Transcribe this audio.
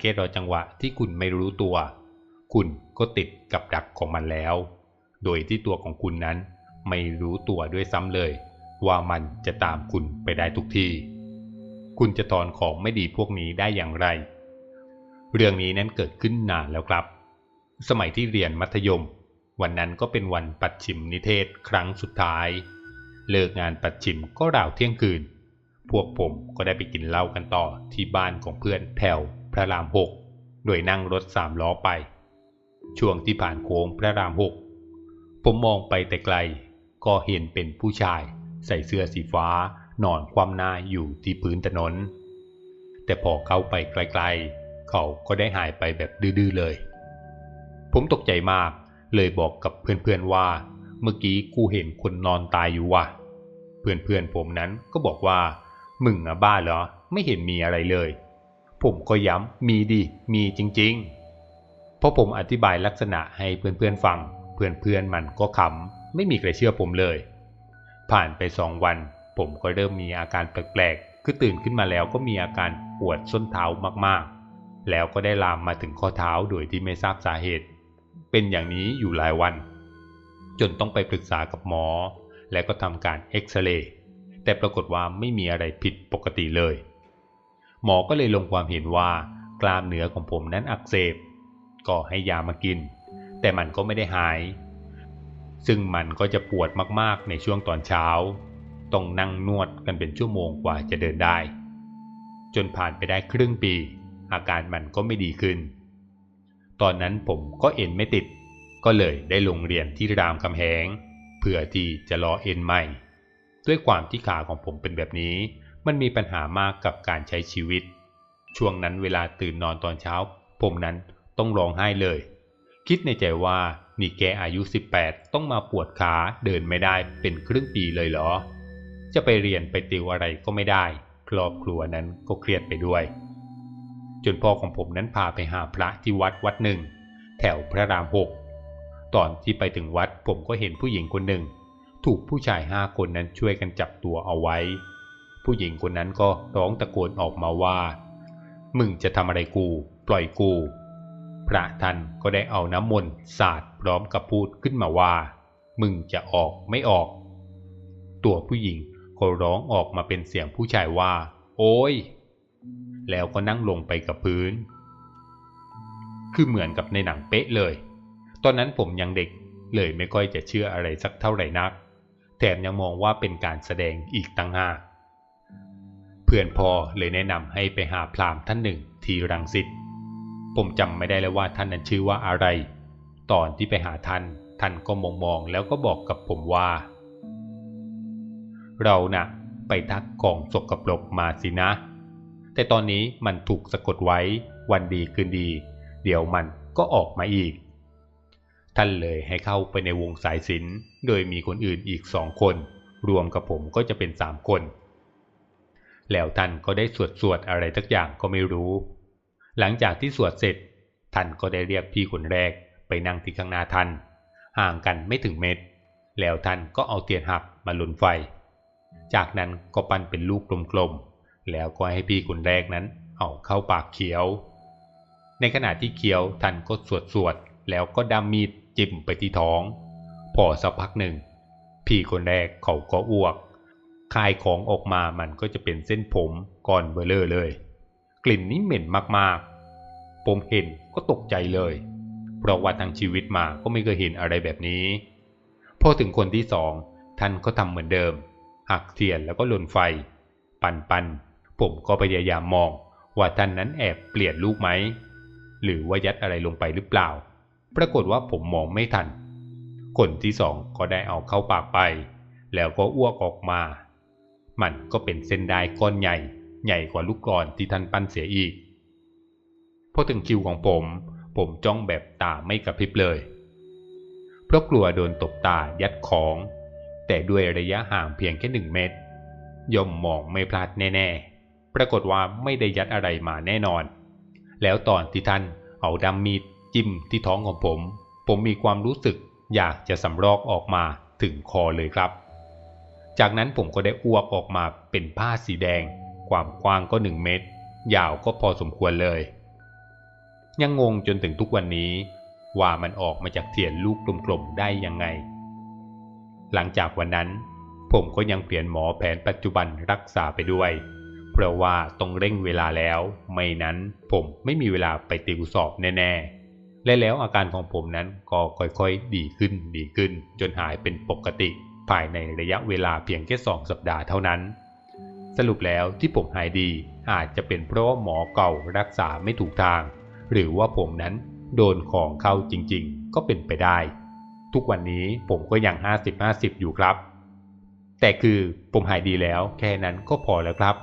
แค่รอจังหวะที่คุณไม่รู้ตัว คุณก็ติดกับดักของมันแล้ว โดยที่ตัวของคุณนั้นไม่รู้ตัวด้วยซ้ำเลย ว่ามันจะตามคุณไปได้ทุกที่ คุณจะถอนของไม่ดีพวกนี้ได้อย่างไร เรื่องนี้นั้นเกิดขึ้นนานแล้วครับ สมัยที่เรียนมัธยม วันนั้นก็เป็นวันปัดชิมนิเทศครั้งสุดท้าย เลิกงานปัดชิมก็ราวเที่ยงคืน พวกผมก็ได้ไปกินเหล้ากันต่อที่บ้านของเพื่อนแถว ระรามหกโดยนั่งรถสามล้อไป ช่วงที่ผ่านโค้งพระรามหกผมมองไปแต่ไกล ก็เห็นเป็นผู้ชาย ใส่เสื้อสีฟ้านอนคว่ำหน้าอยู่ที่พื้นถนน แต่พอเข้าไปไกลๆ เขาก็ได้หายไปแบบดื้อๆเลย ผมตกใจมากเลยบอกกับเพื่อนๆว่า เมื่อกี้กูเห็นคนนอนตายอยู่ว่ะ เพื่อนๆผมนั้นก็บอกว่า มึงอะบ้าเหรอ ไม่เห็นมีอะไรเลย ผมก็ย้ำมีดิมีจริงๆ เพราะผมอธิบายลักษณะให้เพื่อนๆฟัง เพื่อนๆมันก็ขำไม่มีใครเชื่อผมเลย ผ่านไปสองวัน ผมก็เริ่มมีอาการแปลกๆ คือตื่นขึ้นมาแล้วก็มีอาการปวดส้นเท้ามากๆ แล้วก็ได้ลามมาถึงข้อเท้าโดยที่ไม่ทราบสาเหตุ เป็นอย่างนี้อยู่หลายวัน จนต้องไปปรึกษากับหมอ และก็ทำการเอ็กซเรย์แต่ปรากฏว่าไม่มีอะไรผิดปกติเลย หมอก็เลยลงความเห็นว่ากล้ามเนื้อของผมนั้นอักเสบ ก็ให้ยามากิน แต่มันก็ไม่ได้หาย ซึ่งมันก็จะปวดมากๆในช่วงตอนเช้า ต้องนั่งนวดกันเป็นชั่วโมงกว่าจะเดินได้ จนผ่านไปได้ครึ่งปี อาการมันก็ไม่ดีขึ้น ตอนนั้นผมก็เอ็นไม่ติด ก็เลยได้ลงเรียนที่รามคำแหงเพื่อที่จะรอเอ็นใหม่ ด้วยความที่ขาของผมเป็นแบบนี้ มันมีปัญหามากกับการใช้ชีวิต ช่วงนั้นเวลาตื่นนอนตอนเช้า ผมนั้นต้องร้องไห้เลย คิดในใจว่านี่แกอายุ 18 ต้องมาปวดขาเดินไม่ได้เป็นครึ่งปีเลยเหรอ จะไปเรียนไปติวอะไรก็ไม่ได้ ครอบครัวนั้นก็เครียดไปด้วย จนพ่อของผมนั้นพาไปหาพระที่วัดวัดหนึ่ง แถวพระรามหกตอนที่ไปถึงวัดผมก็เห็นผู้หญิงคนหนึ่ง ถูกผู้ชายห้าคนนั้นช่วยกันจับตัวเอาไว้ ผู้หญิงคนนั้นก็ร้องตะโกนออกมาว่า มึงจะทำอะไรกู ปล่อยกู พระท่านก็ได้เอาน้ำมนต์สาดพร้อมกับพูดขึ้นมาว่า มึงจะออกไม่ออก ตัวผู้หญิงก็ร้องออกมาเป็นเสียงผู้ชายว่า โอ้ย แล้วก็นั่งลงไปกับพื้น คือเหมือนกับในหนังเป๊ะเลย ตอนนั้นผมยังเด็กเลยไม่ค่อยจะเชื่ออะไรสักเท่าไหร่นัก แถมยังมองว่าเป็นการแสดงอีกต่างหาก เพื่อนพอเลยแนะนำให้ไปหาพราหมณ์ท่านหนึ่งที่รังสิตผมจำไม่ได้แล้วว่าท่านนั้นชื่อว่าอะไร ตอนที่ไปหาท่าน ท่านก็มองมองแล้วก็บอกกับผมว่า เรานะ่ะไปทักของสกปรกมาสินะ แต่ตอนนี้มันถูกสะกดไว้วันดีคืนดี เดี๋ยวมันก็ออกมาอีก ท่านเลยให้เข้าไปในวงสายศิลป์โดยมีคนอื่นอีกสองคน รวมกับผมก็จะเป็นสามคน แล้วท่านก็ได้สวดสวดอะไรทักอย่างก็ไม่รู้ หลังจากที่สวดเสร็จ ท่านก็ได้เรียกพี่คนแรกไปนั่งที่ข้างหน้าท่าน ห่างกันไม่ถึงเมตร แล้วท่านก็เอาเทียนหักมาลุนไฟ จากนั้นก็ปั้นเป็นลูกกลมๆ แล้วก็ให้พี่คนแรกนั้นเอาเข้าปากเคี้ยว ในขณะที่เคี้ยวท่านก็สวดสวดแล้วก็ดำมีดจิ้มไปที่ท้อง พอสักพักหนึ่ง พี่คนแรกเขาก็อ้วก คายของออกมามันก็จะเป็นเส้นผมก่อนเบลเลอร์เลย กลิ่นนี้เหม็นมากๆ ผมเห็นก็ตกใจเลย เพราะว่าทั้งชีวิตมาก็ไม่เคยเห็นอะไรแบบนี้ พอถึงคนที่สองท่านก็ทำเหมือนเดิม หักเทียนแล้วก็ลนไฟ ปันปันผมก็พยายามมองว่าท่านนั้นแอบเปลี่ยนลูกไหม หรือว่ายัดอะไรลงไปหรือเปล่า ปรากฏว่าผมมองไม่ทัน คนที่สองก็ได้เอาเข้าปากไป แล้วก็อ้วกออกมา มันก็เป็นเส้นได้ก้อนใหญ่ ใหญ่กว่าลูกกรอนที่ท่านปั้นเสียอีก พอถึงคิวของผม ผมจ้องแบบตาไม่กระพริบเลย เพราะกลัวโดนตบตายัดของ แต่ด้วยระยะห่างเพียงแค่หนึ่งเมตร ย่อมมองไม่พลาดแน่ๆ ปรากฏว่าไม่ได้ยัดอะไรมาแน่นอน แล้วตอนที่ท่านเอาดำมีดจิ้มที่ท้องของผม ผมมีความรู้สึกอยากจะสำรอกออกมาถึงคอเลยครับ จากนั้นผมก็ได้อ้วกออกมาเป็นผ้าสีแดง ความกว้างก็หนึ่งเมตร ยาวก็พอสมควรเลย ยังงงจนถึงทุกวันนี้ ว่ามันออกมาจากเทียนลูกกลมๆได้ยังไง หลังจากวันนั้น ผมก็ยังเปลี่ยนหมอแผนปัจจุบันรักษาไปด้วย เพราะว่าต้องเร่งเวลาแล้ว ไม่นั้นผมไม่มีเวลาไปติวสอบแน่ๆและแล้วอาการของผมนั้นก็ค่อยๆ ดีขึ้นดีขึ้น จนหายเป็นปกติ ภายในระยะเวลาเพียงแค่สองสัปดาห์เท่านั้น สรุปแล้วที่ผมหายดีอาจจะเป็นเพราะว่าหมอเก่ารักษาไม่ถูกทาง หรือว่าผมนั้นโดนของเข้าจริงๆ ก็เป็นไปได้ ทุกวันนี้ผมก็ยัง 50-50 อยู่ครับ แต่คือผมหายดีแล้วแค่นั้นก็พอแล้วครับ